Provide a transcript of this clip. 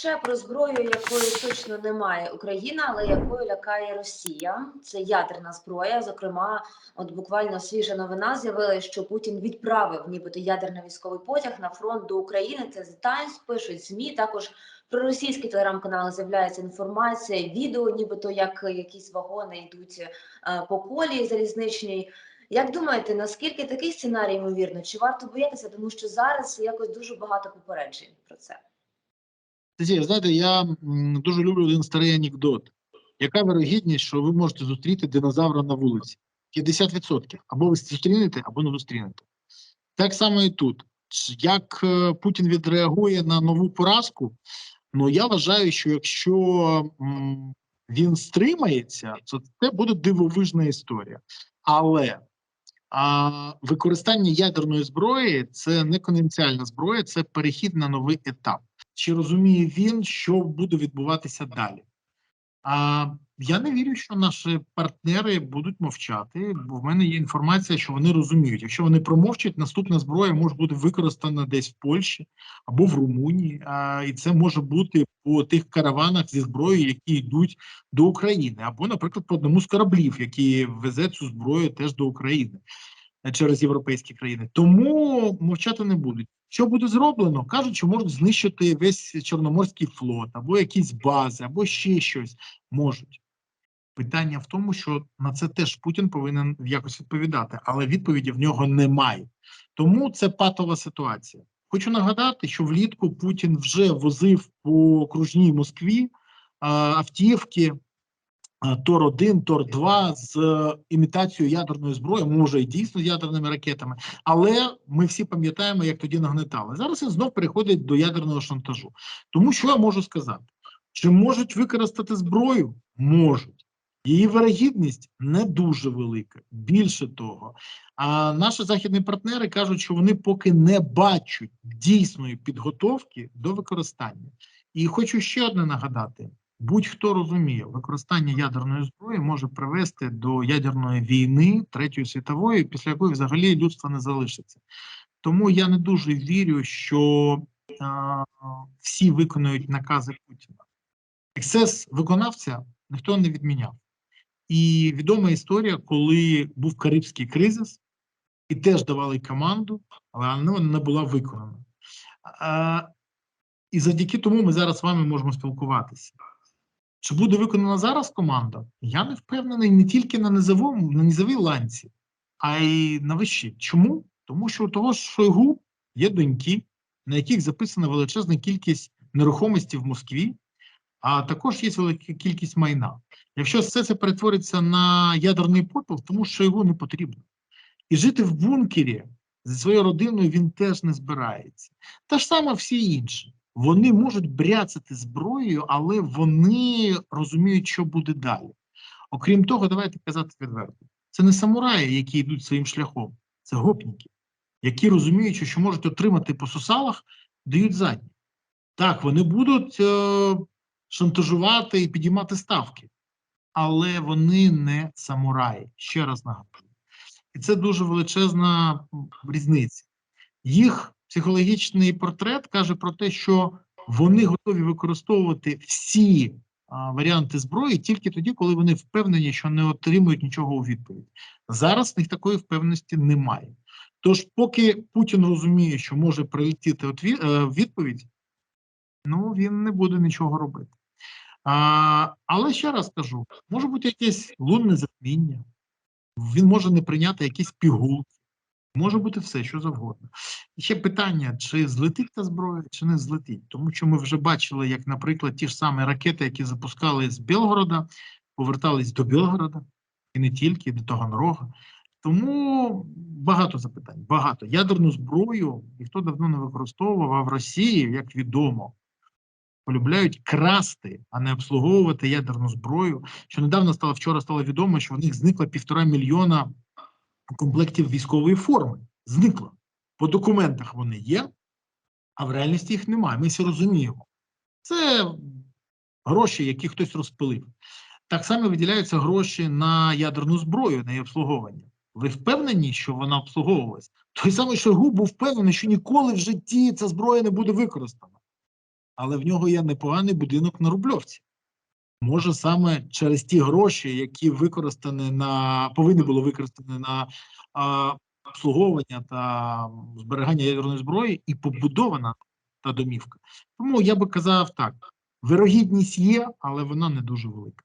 ще про зброю, якої точно немає Україна, але якою лякає Росія. Це ядерна зброя. Зокрема, от буквально свіжа новина з'явилася, що Путін відправив нібито ядерний військовий потяг на фронт до України. Це The Times, пишуть змі. Також про російські телеграм-канали з'являється інформація, відео, нібито як якісь вагони йдуть е, по колії залізничній. Як думаєте, наскільки такий сценарій ймовірно? Чи варто боятися? Тому що зараз якось дуже багато попереджень про це. Тетя, знаєте, я дуже люблю один старий анекдот. Яка вирогідність, що ви можете зустріти динозавра на вулиці? 50%. Або ви зустрінете, або не зустрінете. Так само і тут. Як е, Путін відреагує на нову поразку, ну я вважаю, що якщо він стримається, то це буде дивовижна історія. Але а, використання ядерної зброї це не конвенціальна зброя, це перехід на новий етап чи розуміє він, що буде відбуватися далі. А я не вірю, що наші партнери будуть мовчати, бо в мене є інформація, що вони розуміють. Якщо вони промовчать, наступна зброя може бути використана десь в Польщі або в Румунії, а, і це може бути по тих караванах зі зброєю, які йдуть до України, або, наприклад, по одному з кораблів, які везе цю зброю теж до України через європейські країни. Тому мовчати не будуть. Що буде зроблено? Кажуть, що можуть знищити весь Чорноморський флот, або якісь бази, або ще щось можуть. Питання в тому, що на це теж Путін повинен якось відповідати, але відповіді в нього немає. Тому це патова ситуація. Хочу нагадати, що влітку Путін вже возив по окружній Москві автівки а, Тор-1, Тор-2 з е, імітацією ядерної зброї, може і дійсно з ядерними ракетами, але ми всі пам'ятаємо, як тоді нагнетали. Зараз він знов переходить до ядерного шантажу. Тому що я можу сказати? Чи можуть використати зброю? Можуть. Її вирогідність не дуже велика. Більше того, а наші західні партнери кажуть, що вони поки не бачать дійсної підготовки до використання. І хочу ще одне нагадати: будь-хто розуміє, використання ядерної зброї може привести до ядерної війни Третьої світової, після якої взагалі людство не залишиться. Тому я не дуже вірю, що а, всі виконують накази Путіна. Ексцес виконавця ніхто не відміняв. І відома історія, коли був Карибський кризис, і теж давали команду, але вона не була виконана. А, і завдяки тому ми зараз з вами можемо спілкуватися. Чи буде виконана зараз команда? Я не впевнений не тільки на низовому, на низовій ланці, а й на вищій. Чому? Тому що у того ж Шойгу є доньки, на яких записана величезна кількість нерухомості в Москві, а також є велика кількість майна. Якщо все це перетвориться на ядерний попіл, тому що його не потрібно. І жити в бункері зі своєю родиною він теж не збирається. Та ж саме всі інші. Вони можуть бряцати зброєю, але вони розуміють, що буде далі. Окрім того, давайте казати відверто: це не самураї, які йдуть своїм шляхом, це гопніки, які розуміють, що, можуть отримати по сусалах, дають задні. Так, вони будуть е, шантажувати і підіймати ставки, але вони не самураї. Ще раз нагадую. І це дуже величезна різниця. Їх психологічний портрет каже про те, що вони готові використовувати всі а, варіанти зброї тільки тоді, коли вони впевнені, що не отримують нічого у відповідь. Зараз в них такої впевненості немає. Тож, поки Путін розуміє, що може прилетіти е, відповідь, ну він не буде нічого робити. А, але ще раз кажу: може бути якесь лунне затміння, він може не прийняти якісь пігулки, може бути все, що завгодно. Ще питання: чи злетить та зброя, чи не злетить. Тому що ми вже бачили, як, наприклад, ті ж самі ракети, які запускали з Білгорода, повертались до Білгорода, і не тільки, до Таганрога. Тому багато запитань, багато. Ядерну зброю ніхто давно не використовував, а в Росії, як відомо, полюбляють красти, а не обслуговувати ядерну зброю. Що недавно стало вчора стало відомо, що в них зникло півтора мільйона комплектів військової форми. Зникло. По документах вони є, а в реальності їх немає. Ми всі розуміємо. Це гроші, які хтось розпилив. Так само виділяються гроші на ядерну зброю, на її обслуговування. Ви впевнені, що вона обслуговувалась? Той самий Шойгу був впевнений, що ніколи в житті ця зброя не буде використана. але в нього є непоганий будинок на Рубльовці. Може, саме через ті гроші, які використані на повинні були використані на а, обслуговування та зберігання ядерної зброї, і побудована та домівка. Тому я би казав так: вирогідність є, але вона не дуже велика.